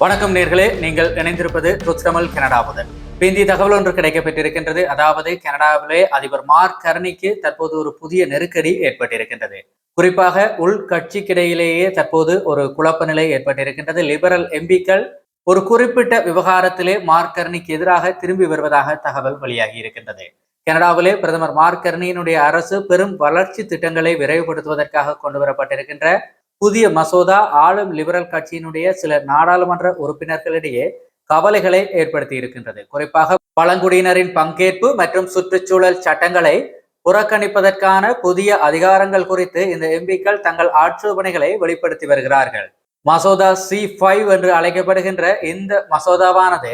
வணக்கம் நேர்களே நீங்கள் இணைந்திருப்பது ட்ருத் தமிழ் பிந்தி தகவல் ஒன்று கிடைக்கப்பட்டிருக்கின்றது. அதாவது கனடாவிலே அதிபர் மார்க் கர்னிக்கு தற்போது ஒரு புதிய நெருக்கடி ஏற்பட்டிருக்கின்றது. குறிப்பாக உள் கட்சிக்கிடையிலேயே தற்போது ஒரு குழப்ப நிலை ஏற்பட்டிருக்கின்றது. லிபரல் எம்பிக்கள் ஒரு குறிப்பிட்ட விவகாரத்திலே மார்க் கர்னிக்கு எதிராக திரும்பி வருவதாக தகவல் வெளியாகி இருக்கின்றது கனடாவிலே பிரதமர் மார்க் கர்னியினுடைய அரசு பெரும் வளர்ச்சி திட்டங்களை விரைவுபடுத்துவதற்காக கொண்டு வரப்பட்டிருக்கின்ற புதிய மசோதா ஆளும் லிபரல் கட்சியினுடைய சில நாடாளுமன்ற உறுப்பினர்களிடையே கவலைகளை ஏற்படுத்தி இருக்கின்றது. குறிப்பாக பழங்குடியினரின் பங்கேற்பு மற்றும் சுற்றுச்சூழல் சட்டங்களை புறக்கணிப்பதற்கான புதிய அதிகாரங்கள் குறித்து இந்த எம்பிக்கள் தங்கள் ஆட்சேபனைகளை வெளிப்படுத்தி வருகிறார்கள். மசோதா சி ஃபைவ் என்று அழைக்கப்படுகின்ற இந்த மசோதாவானது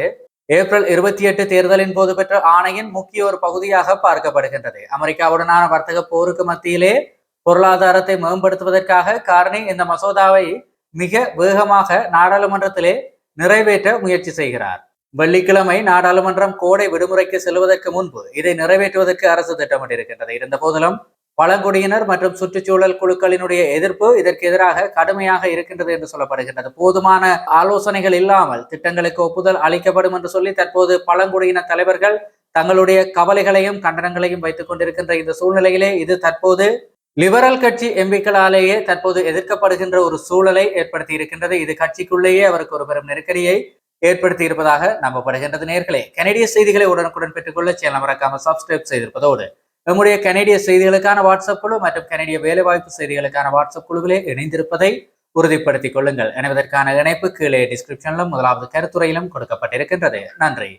ஏப்ரல் இருபத்தி எட்டு தேர்தலின் போது பெற்ற ஆணையின் முக்கிய ஒரு பகுதியாக பார்க்கப்படுகின்றது. அமெரிக்காவுடனான வர்த்தக போருக்கு மத்தியிலே பொருளாதாரத்தை மேம்படுத்துவதற்காக காரணி இந்த மசோதாவை மிக வேகமாக நாடாளுமன்றத்திலே நிறைவேற்ற முயற்சி செய்கிறார். வெள்ளிக்கிழமை நாடாளுமன்றம் கோடை விடுமுறைக்கு செல்வதற்கு முன்பு இதை நிறைவேற்றுவதற்கு அரசு திட்டமிட்டிருக்கின்றது. இருந்த போதிலும் பழங்குடியினர் மற்றும் சுற்றுச்சூழல் குழுக்களினுடைய எதிர்ப்பு இதற்கு எதிராக கடுமையாக இருக்கின்றது என்று சொல்லப்படுகின்றது. போதுமான ஆலோசனைகள் இல்லாமல் திட்டங்களுக்கு ஒப்புதல் அளிக்கப்படும் என்று சொல்லி தற்போது பழங்குடியின தலைவர்கள் தங்களுடைய கவலைகளையும் கண்டனங்களையும் வைத்துக் கொண்டிருக்கின்ற இந்த சூழ்நிலையிலே இது தற்போது லிபரல் கட்சி எம்பிக்களாலேயே தற்போது எதிர்க்கப்படுகின்ற ஒரு சூழலை ஏற்படுத்தி இருக்கின்றது. இது கட்சிக்குள்ளேயே அவருக்கு ஒரு பெரும் நெருக்கடியை ஏற்படுத்தி இருப்பதாக நம்பப்படுகின்றது நேர்களே. கனடிய செய்திகளை உடனுக்குடன் பெற்றுக்கொள்ள சேனல் மறக்காம சப்ஸ்கிரைப் செய்திருப்பதோடு நம்முடைய கனடிய செய்திகளுக்கான வாட்ஸ்அப் குழு மற்றும் கனடிய வேலைவாய்ப்பு செய்திகளுக்கான வாட்ஸ்அப் குழுவிலே இணைந்திருப்பதை உறுதிப்படுத்திக் கொள்ளுங்கள். இணைவதற்கான இணைப்பு கீழே டிஸ்கிரிப்ஷனிலும் முதலாவது கருத்துறையிலும் கொடுக்கப்பட்டிருக்கின்றது. நன்றி.